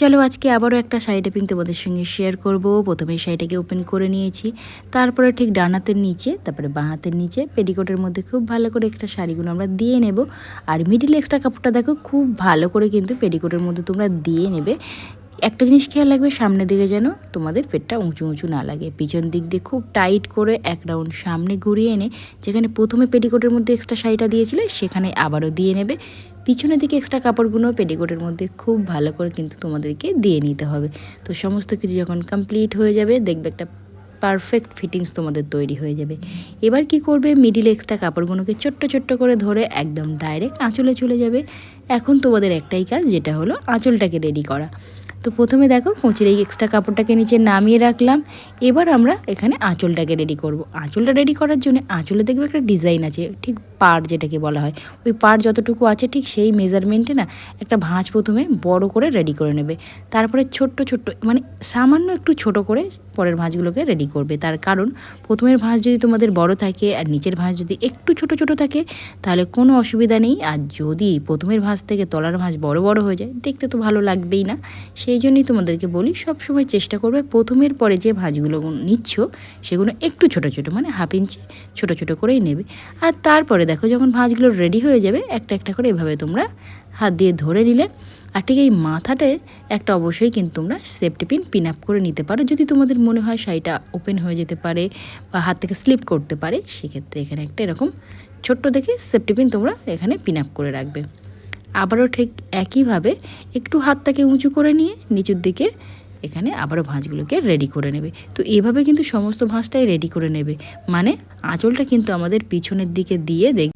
চলো আজকে আবারও একটা শাড়িটা টেপিং তোমাদের সঙ্গে শেয়ার করব। প্রথমে শাড়িটাকে ওপেন করে নিয়েছি। তারপরে ঠিক ডানাতের নিচে, তারপরে বাঁ হাতের নিচে পেটিকোটের মধ্যে খুব ভালো করে এক্সট্রা শাড়িগুলো আমরা দিয়ে নেব। আর মিডিল এক্সট্রা কাপড়টা দেখো, খুব ভালো করে কিন্তু পেটিকোটের মধ্যে তোমরা দিয়ে নেবে। একটা জিনিস খেয়াল রাখবে, সামনের দিকে যেন তোমাদের পেটটা উঁচু উঁচু না লাগে। পিছন দিক দিয়ে খুব টাইট করে এক রাউন্ড সামনে ঘুরিয়ে এনে, যেখানে প্রথমে পেটিকোটের মধ্যে এক্সট্রা শাড়িটা দিয়েছিলে, সেখানে আবারও দিয়ে নেবে। পিছনের দিকে এক্সট্রা কাপড়গুলো পেটিকোটের মধ্যে খুব ভালো করে কিন্তু তোমাদেরকে দিয়ে নিতে হবে। তো সমস্ত কিছু যখন কমপ্লিট হয়ে যাবে, দেখবে একটা পারফেক্ট ফিটিংস তোমাদের তৈরি হয়ে যাবে। এবার কি করবে? মিডিল এক্সট্রা কাপড়গুলোকে ছোট্ট ছোট্ট করে ধরে একদম ডাইরেক্ট আঁচলে চলে যাবে। এখন তোমাদের একটাই কাজ, যেটা হলো আঁচলটাকে রেডি করা। তো প্রথমে দেখো কুঁচির এই এক্সট্রা কাপড়টাকে নিচে নামিয়ে রাখলাম। এবার আমরা এখানে আঁচলটাকে রেডি করব। আঁচলটা রেডি করার জন্য আঁচলে দেখবে একটা ডিজাইন আছে, ঠিক পার যেটাকে বলা হয়। ওই পার যতটুকু আছে ঠিক সেই মেজারমেন্টে না একটা ভাঁজ প্রথমে বড় করে রেডি করে নেবে। তারপরে ছোট্ট ছোট্ট মানে সামান্য একটু ছোট করে পরের ভাঁজগুলোকে রেডি করবে। তার কারণ প্রথমের ভাঁজ যদি তোমাদের বড় থাকে আর নিচের ভাঁজ যদি একটু ছোট ছোট থাকে, তাহলে কোনো অসুবিধা নেই। আর যদি প্রথমের ভাঁজ থেকে তলার ভাঁজ বড় বড় হয়ে যায়, দেখতে তো ভালো লাগবেই না। সেই জন্যই তোমাদেরকে বলি সব সময় চেষ্টা করবে প্রথমের পরে যে ভাঁজগুলো নিচ্ছ, সেগুলো একটু ছোট ছোট মানে হাফ ইঞ্চি ছোট ছোট করেই নেবে। আর তারপরে দেখো যখন ভাঁজগুলো রেডি হয়ে যাবে, একটা একটা করে এভাবে তোমরা হাত দিয়ে ধরে নিলে। আর ঠিক এই মাথাটায় একটা অবশ্যই কিন্তু তোমরা সেফটি পিন পিন আপ করে নিতে পারো। যদি তোমাদের মনে হয় শাড়িটা ওপেন হয়ে যেতে পারে বা হাত থেকে স্লিপ করতে পারে, সেক্ষেত্রে এখানে একটা এরকম ছোট্ট দেখে সেফটি পিন তোমরা এখানে পিন আপ করে রাখবে। আবারও ঠিক একইভাবে একটু হাতটাকে উঁচু করে নিয়ে নিচুর দিকে এখানে আবারও ভাঁজগুলোকে রেডি করে নেবে। তো এভাবে কিন্তু সমস্ত ভাঁজটাই রেডি করে নেবে। মানে আঁচলটা কিন্তু আমাদের পিছনের দিকে দিয়ে দেখ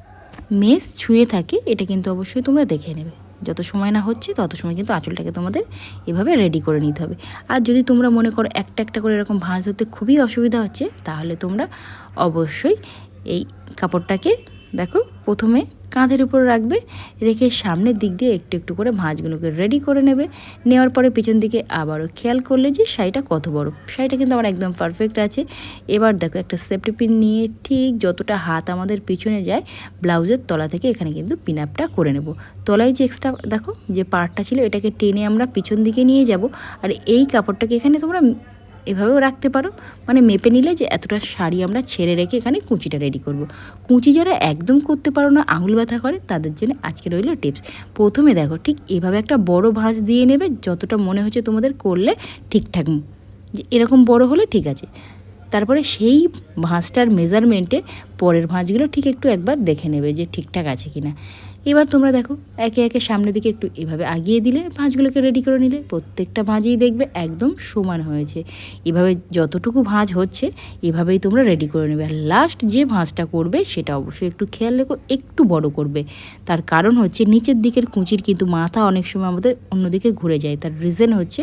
মেস ছুঁয়ে থাকে, এটা কিন্তু অবশ্যই তোমরা দেখে নেবে। যত সময় না হচ্ছে, তত সময় কিন্তু আঁচলটাকে তোমাদের এভাবে রেডি করে নিতে হবে। আর যদি তোমরা মনে করো একটা একটা করে এরকম ভাঁজ ধরতে খুবই অসুবিধা হচ্ছে, তাহলে তোমরা অবশ্যই এই কাপড়টাকে দেখো, প্রথমে কাঁধের উপর রাখবে, রেখে সামনের দিক দিয়ে একটু একটু করে ভাঁজগুলোকে রেডি করে নেবে। নেওয়ার পরে পিছন দিকে আবারও খেয়াল করলে যে শাড়িটা কত বড়। শাড়িটা কিন্তু আমার একদম পারফেক্ট আছে। এবার দেখো একটা সেফটি পিন নিয়ে ঠিক যতটা হাত আমাদের পিছনে যায়, ব্লাউজের তলা থেকে এখানে কিন্তু পিন আপটা করে নেব। তলায় যে এক্সট্রা দেখো যে পার্টটা ছিল, এটাকে টেনে আমরা পিছন দিকে নিয়ে যাব। আর এই কাপড়টাকে এখানে তোমরা এভাবেও রাখতে পারো। মানে মেপে নিলে যে এতটা শাড়ি আমরা ছেড়ে রেখে এখানে কুঁচিটা রেডি করব। কুঁচি যারা একদম করতে পারো না, আঙুল ব্যথা করে, তাদের জন্য আজকে রইল টিপস প্রথমে দেখো, ঠিক এভাবে একটা বড় ভাঁজ দিয়ে নেবে, যতটা মনে হচ্ছে তোমাদের করলে ঠিকঠাক যে এরকম বড় হলে ঠিক আছে। তারপরে সেই ভাঁজটার মেজারমেন্টে পরের ভাঁজগুলো ঠিক একটু একবার দেখে নেবে যে ঠিকঠাক আছে কি না এবার তোমরা দেখো, একে একে সামনের দিকে একটু এভাবে আগিয়ে দিলে ভাঁজগুলোকে রেডি করে নিলে প্রত্যেকটা ভাঁজেই দেখবে একদম সমান হয়েছে। এভাবে যতটুকু ভাঁজ হচ্ছে, এভাবেই তোমরা রেডি করে নেবে। আর লাস্ট যে ভাঁজটা করবে, সেটা অবশ্যই একটু খেয়াল রেখো, একটু বড় করবে। তার কারণ হচ্ছে নিচের দিকের কুঁচির কিন্তু মাথা অনেক সময় আমাদের অন্যদিকে ঘুরে যায়। তার রিজন হচ্ছে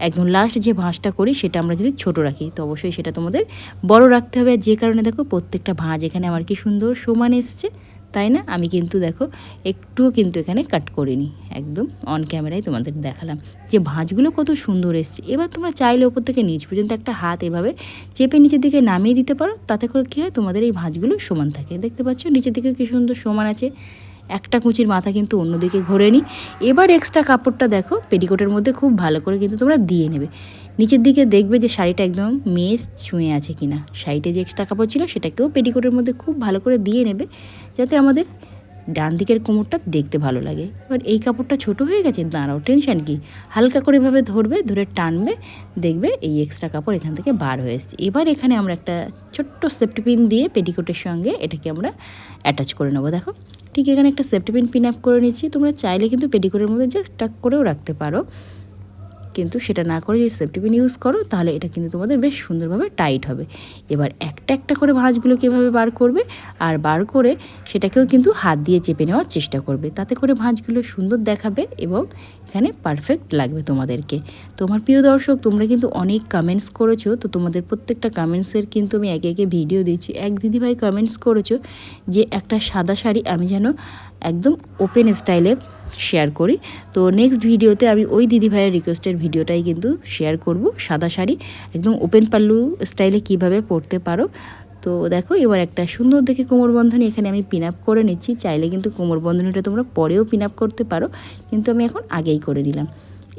একদম লাস্ট যে ভাঁজটা করি, সেটা আমরা যদি ছোট রাখি, তো অবশ্যই সেটা তোমাদের বড় রাখতে হবে। যে কারণে দেখো প্রত্যেকটা ভাঁজ এখানে আমার কি সুন্দর সমান এসছে। তাই না? আমি কিন্তু দেখো একটুও কিন্তু এখানে কাট করিনি। একদম অন ক্যামেরায় তোমাদের দেখালাম। যে ভাঁজগুলো কত সুন্দর এসছে। এবার তোমরা চাইলে ওপর থেকে নিচ পর্যন্ত একটা হাত এভাবে চেপে নিচের দিকে নামিয়ে দিতে পারো। তাতে করে কী হয়? তোমাদের এই ভাঁজগুলো সমান থাকে। দেখতে পাচ্ছ? নিচের দিকে কী সুন্দর সমান আছে। একটা কুচির মাথা কিন্তু অন্যদিকে ঘোরে নি এবার এক্সট্রা কাপড়টা দেখো, পেটিকোটের মধ্যে খুব ভালো করে কিন্তু তোমরা দিয়ে নেবে। নিচের দিকে দেখবে যে শাড়িটা একদম মেস ছুঁয়ে আছে কিনা। শাড়িতে যে এক্সট্রা কাপড় ছিল সেটাকেও পেটিকোটের মধ্যে খুব ভালো করে দিয়ে নেবে, যাতে আমাদের ডান দিকের কোমরটা দেখতে ভালো লাগে। এবার এই কাপড়টা ছোট হয়ে গেছে, দাঁড়াও টেনশান কি? হালকা করে এভাবে ধরবে, ধরে টানবে, দেখবে এই এক্সট্রা কাপড় এখান থেকে বার হয়ে এসছে। এবার এখানে আমরা একটা ছোট্ট সেফটি পিন দিয়ে পেটিকোটের সঙ্গে এটাকে আমরা অ্যাটাচ করে নেব, দেখো। ঠিক এখানে একটা সেফটি পিন পিন আপ করে নিচ্ছি। তোমরা চাইলে কিন্তু পেডিকোরের মধ্যে জাস্ট টাক করেও রাখতে পারো। কিন্তু সেটা না করে যদি সেফটি পিন ইউজ করো, তাহলে এটা কিন্তু তোমাদের বেশ সুন্দরভাবে টাইট হবে। এবার একটা একটা করে ভাঁজগুলো কীভাবে বার করবে, আর বার করে সেটাকেও কিন্তু হাত দিয়ে চেপে নেওয়ার চেষ্টা করবে। তাতে করে ভাঁজগুলো সুন্দর দেখাবে এবং এখানে পারফেক্ট লাগবে তোমাদেরকে। তোমার প্রিয় দর্শক, তোমরা কিন্তু অনেক কমেন্টস করেছ, তো তোমাদের প্রত্যেকটা কমেন্টসের কিন্তু আমি একে একে ভিডিও দিচ্ছি। এক দিদিভাই কমেন্টস করেছ যে, একটা সাদা শাড়ি আমি যেন একদম ওপেন স্টাইলে শেয়ার করি। তো নেক্সট ভিডিওতে আমি ওই দিদিভাইয়ের রিকোয়েস্টের ভিডিওটাই কিন্তু শেয়ার করব, সাদা শাড়ি। একদম ওপেন পাল্লু স্টাইলে কীভাবে পরতে পারো। তো দেখো, এবার একটা সুন্দর দেখে কোমরবন্ধনী এখানে আমি পিন আপ করে নিচ্ছি। চাইলে কিন্তু কোমরবন্ধনীটা তোমরা পরেও পিন আপ করতে পারো। কিন্তু আমি এখন আগেই করে নিলাম।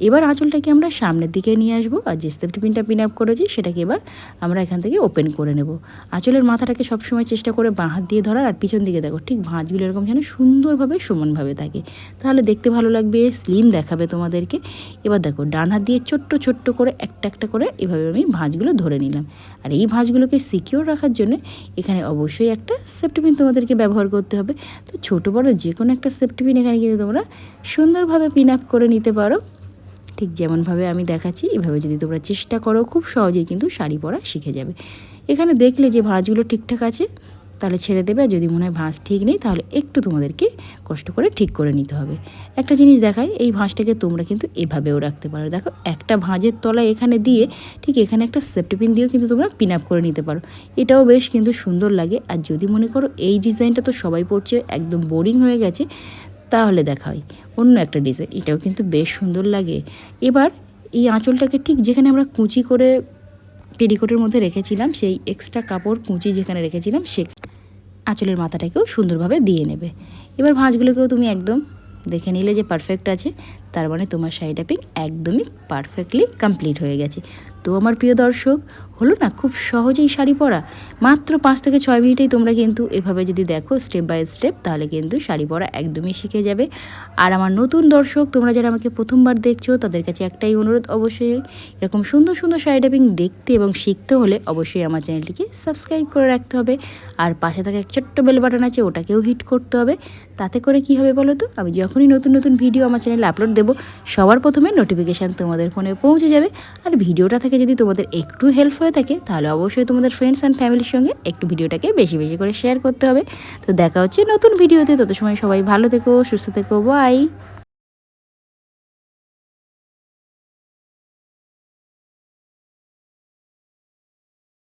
এবার আঁচলটাকে আমরা সামনের দিকে নিয়ে আসব আর যে সেফটি পিনটা পিন আপ করেছি সেটাকে এবার আমরা এখান থেকে ওপেন করে নেব। আঁচলের মাথাটাকে সবসময় চেষ্টা করে বাঁ হাত দিয়ে ধরার আর পিছন দিকে দেখো, ঠিক ভাঁজগুলো এরকম যেন সুন্দরভাবে সমানভাবে থাকে। তাহলে দেখতে ভালো লাগবে স্লিম দেখাবে তোমাদেরকে। এবার দেখো, ডান হাত দিয়ে ছোট্ট ছোট্ট করে একটা একটা করে এভাবে আমি ভাঁজগুলো ধরে নিলাম। আর এই ভাঁজগুলোকে সিকিওর রাখার জন্য এখানে অবশ্যই একটা সেফটি পিন তোমাদেরকে ব্যবহার করতে হবে। তো ছোটো বড়ো যে কোনো একটা সেফটি পিন এখানে কিন্তু তোমরা সুন্দরভাবে পিন আপ করে নিতে পারো। ঠিক যেমনভাবে আমি দেখাচ্ছি, এভাবে যদি তোমরা চেষ্টা করো, খুব সহজেই কিন্তু শাড়ি পরা শিখে যাবে। এখানে দেখলে যে ভাঁজগুলো ঠিকঠাক আছে, তাহলে ছেড়ে দেবে, আর যদি মনে হয় ভাঁজ ঠিক নেই, তাহলে একটু তোমাদেরকে কষ্ট করে ঠিক করে নিতে হবে। একটা জিনিস দেখায় এই ভাঁজটাকে তোমরা কিন্তু এভাবেও রাখতে পারো। দেখো, একটা ভাঁজের তলায় এখানে দিয়ে, ঠিক এখানে একটা সেফটি পিন দিয়েও কিন্তু তোমরা পিন আপ করে নিতে পারো। এটাও বেশ কিন্তু সুন্দর লাগে, আর যদি মনে করো এই ডিজাইনটা তো সবাই পড়ছে, একদম বোরিং হয়ে গেছে তাহলে দেখা হয়। অন্য একটা ডিজাইন এটাও কিন্তু বেশ সুন্দর লাগে। এবার এই আঁচলটাকে ঠিক যেখানে আমরা কুচি করে পেরিকোটের মধ্যে রেখেছিলাম, সেই এক্সট্রা কাপড় কুচি যেখানে রেখেছিলাম, সে আঁচলের মাথাটাকেও সুন্দরভাবে দিয়ে নেবে। এবার ভাঁজগুলোকেও তুমি একদম দেখে নিলে যে পারফেক্ট আছে, তার মানে তোমার শাড়ি ট্যাপিং একদমই পারফেক্টলি কমপ্লিট হয়ে গেছে। তো আমার প্রিয় দর্শক হলো না, খুব সহজেই শাড়ি পরা। মাত্র পাঁচ থেকে ছয় মিনিটেই তোমরা কিন্তু এভাবে যদি দেখো স্টেপ বাই স্টেপ তাহলে কিন্তু শাড়ি পরা একদমই শিখে যাবে। আর আমার নতুন দর্শক, তোমরা যারা আমাকে প্রথমবার দেখছ, তাদের কাছে একটাই অনুরোধ অবশ্যই, এরকম সুন্দর সুন্দর শাড়ি ট্যাপিং দেখতে এবং শিখতে হলে অবশ্যই আমার চ্যানেলটিকে সাবস্ক্রাইব করে রাখতে হবে। আর পাশে থাকা এক ছোট্ট বেল বাটন আছে, ওটাকেও হিট করতে হবে। তাতে করে কি হবে বলো তো? আমি যখনই নতুন নতুন ভিডিও আমার চ্যানেলে আপলোড দেবো, সবার প্রথমে নোটিফিকেশান তোমাদের ফোনে পৌঁছে যাবে। আর ভিডিওটা থেকে যদি তোমাদের একটু হেল্প থাকে, তাহলে অবশ্যই তোমাদের ফ্রেন্ডস অ্যান্ড ফ্যামিলির সঙ্গে একটু ভিডিওটাকে বেশি বেশি করে শেয়ার করতে হবে। তো দেখা হচ্ছে নতুন ভিডিওতে তত সময় সবাই ভালো থেকো, সুস্থ থেকো বাই